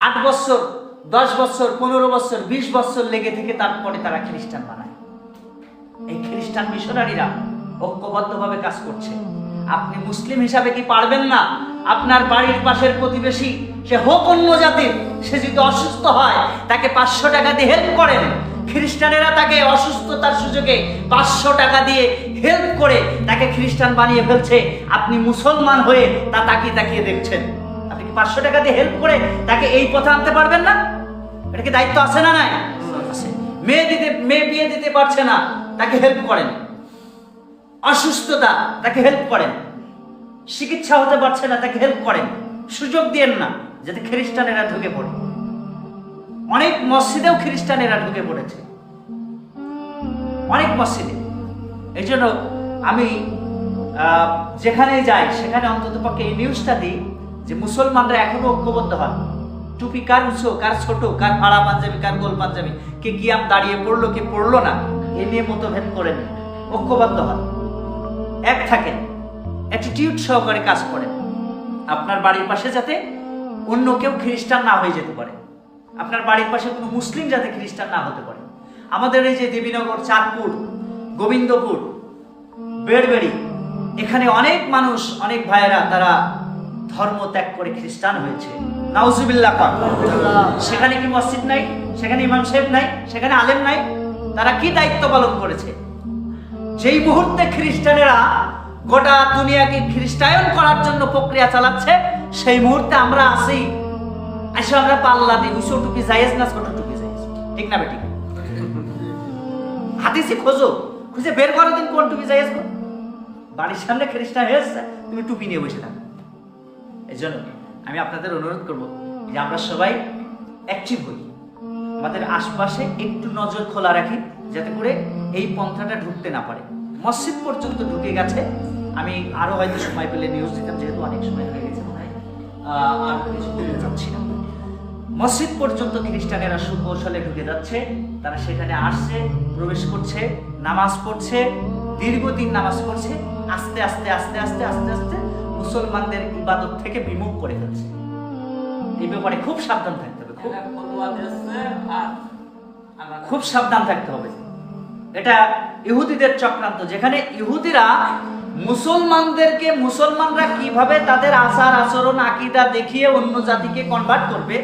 আট বছর, দশ বছর, পনেরো বছর, বিশ বছর লেগে থেকে তারপরে তারা খ্রিস্টান বানায়। এই খ্রিস্টান মিশনারিরা ঐক্যবদ্ধভাবে কাজ করছে। আপনি মুসলিম হিসাবে কি পারবেন না? আপনার বাড়ির পাশের প্রতিবেশী, সে হোক অন্য জাতির, সে যদি অসুস্থ হয়, তাকে পাঁচশো টাকা দিয়ে হেল্প করেন। খ্রিস্টানেরা তাকে অসুস্থতার সুযোগে পাঁচশো টাকা দিয়ে হেল্প করে তাকে খ্রিস্টান বানিয়ে ফেলছে। আপনি মুসলমান হয়ে তা তাকিয়ে তাকিয়ে দেখছেন। পাঁচশো টাকা দিয়ে হেল্প করে তাকে এই পথে আনতে পারবেন না? এটা কি দায়িত্ব আছে না নাই? মেয়ে দিতে, মেয়ে বিয়ে দিতে পারছে না, তাকে হেল্প করেন। অসুস্থতা, তাকে হেল্প করেন। চিকিৎসা হতে পারছে না, তাকে হেল্প করেন। সুযোগ দিয়েন না, যাতে খ্রিস্টানেরা ঢুকে পড়ে। অনেক মসজিদেও খ্রিস্টানেরা ঢুকে পড়েছে। অনেক মসজিদে। এই জন্য আমি যেখানে যাই, সেখানে অন্তত পক্ষে এই নিউজটা দিই। যে মুসলমানরা এখনও ঐক্যবদ্ধ হন। টুপি কার উঁচু, কার ছোট, কার ভাড়া পাঞ্জাবি, কার গোল পাঞ্জাবি? কে গিয়াম দাঁড়িয়ে পড়ল, কে পড়ল না, এ নিয়ে মতভেদ করেন ঐক্যবদ্ধ হন। এক থাকেন অ্যাটিটিউড সহকারে কাজ করেন। আপনার বাড়ির পাশে যাতে অন্য কেউ খ্রিস্টান না হয়ে যেতে পারে। আপনার বাড়ির পাশে কোনো মুসলিম যাতে খ্রিস্টান না হতে পারে। আমাদের এই যে দেবীনগর, চাঁদপুর, গোবিন্দপুর, বেড়বেড়ি, এখানে অনেক মানুষ, অনেক ভাইয়েরা তারা ধর্ম ত্যাগ করে খ্রিস্টান হয়েছে। সেখানে কি মসজিদ নাই? সেখানে ইমাম সাহেব নাই? সেখানে আলেম নাই? তারা কি দায়িত্ব পালন করেছে? যেই মুহূর্তে খ্রিস্টানেরা গোটা দুনিয়াকে খ্রিস্টায়ন করার জন্য প্রক্রিয়া চালাচ্ছে, সেই মুহূর্তে আমরা আসি আসে আমরা পাল্লা দিই। উঁচু টুপি যাইজ না ছোট টুপি যাইজ ঠিক না বেটি? হাতিসি খোঁজো। খুঁজে বের করো দিন কোন টুপি যাইজ গো বাড়ির সামনে খ্রিস্টান হয়েছে তুমি টুপি নিয়ে বসে থাকো। এই জন্য আমি আপনাদের অনুরোধ করব যে আমরা সবাই অ্যাক্টিভ হই। আমাদের আশপাশে একটু নজর খোলা রাখি, যাতে করে এই পন্থাটা ঢুকতে না পারে। মসজিদ পর্যন্ত ঢুকে গেছে। আমি আরও হয়তো সময় পেলে নিউজ দিতাম, যেহেতু অনেক সময় হয়ে গেছে আর কিছু বলতে চাচ্ছি না। মসজিদ পর্যন্ত খ্রিস্টানেরা সুকৌশলে ঢুকে যাচ্ছে। তারা সেখানে আসছে, প্রবেশ করছে, নামাজ পড়ছে, দীর্ঘদিন নামাজ পড়ছে। আস্তে আস্তে আস্তে আস্তে আস্তে আস্তে মুসলমানদের ইবাদত থেকে বিমুখ করে ফেলছে এই ব্যাপারে খুব সাবধান থাকতে হবে, খুব খুব সাবধান থাকতে হবে। এটা ইহুদিদের চক্রান্ত, যেখানে ইহুদিরা মুসলমানদেরকে, মুসলমানরা কীভাবে তাদের আচার আচরণ, আকিদা দেখিয়ে অন্য জাতিকে কনভার্ট করবে,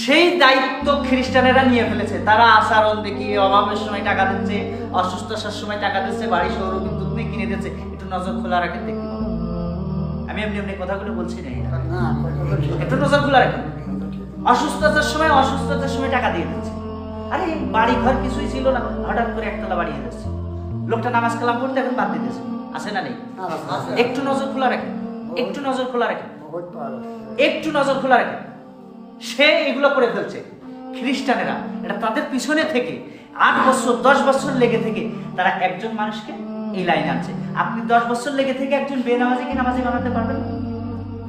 সেই দায়িত্ব খ্রিস্টানেরা নিয়ে ফেলেছে। তারা আচরণ দেখিয়ে অভাবের সময় টাকা দিচ্ছে, অসুস্থতার সময় টাকা দিচ্ছে বাড়ি সৌর বিদ্যুৎ নিয়ে কিনে দিচ্ছে একটু নজর খোলা রাখেন দেখতে। আমি এমনি এমনি কথাগুলো বলছি না। একটু নজর খোলা রাখেন অসুস্থতার সময় অসুস্থতার সময় টাকা দিয়ে দিচ্ছে। আরে বাড়ি ঘর কিছুই ছিল না। হঠাৎ করে একতলা বাড়িয়ে দিচ্ছে। লোকটা নামাজ কালাম করতে এখন বাদ দিতেছে। আছে না নেই? একটু নজর খোলা রাখেন একটু নজর খোলা রাখেন একটু নজর খোলা রাখেন সে এগুলো করে ফেলছে। খ্রিস্টানেরা এটা তাদের পিছনে থেকে আট বছর দশ বছর লেগে থেকে তারা একজন মানুষকে এই লাইন আছে আপনি দশ বছর লেগে থেকে একজন বেনামাজিকে নামাজি বানাতে পারবেন?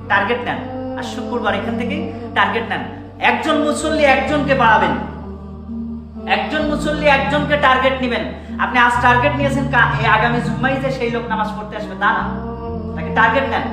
টার্গেট নেন। আর শুক্রবার এখান থেকে টার্গেট নেন। একজন মুসল্লি একজনকে বাড়াবেন। একজন মুসল্লি একজনকে টার্গেট নেবেন। আপনি আজ টার্গেট নিয়েছেন আগামী জুম্মাই যে সেই লোক নামাজ পড়তে আসবে, তা না। তাকে টার্গেট নেন।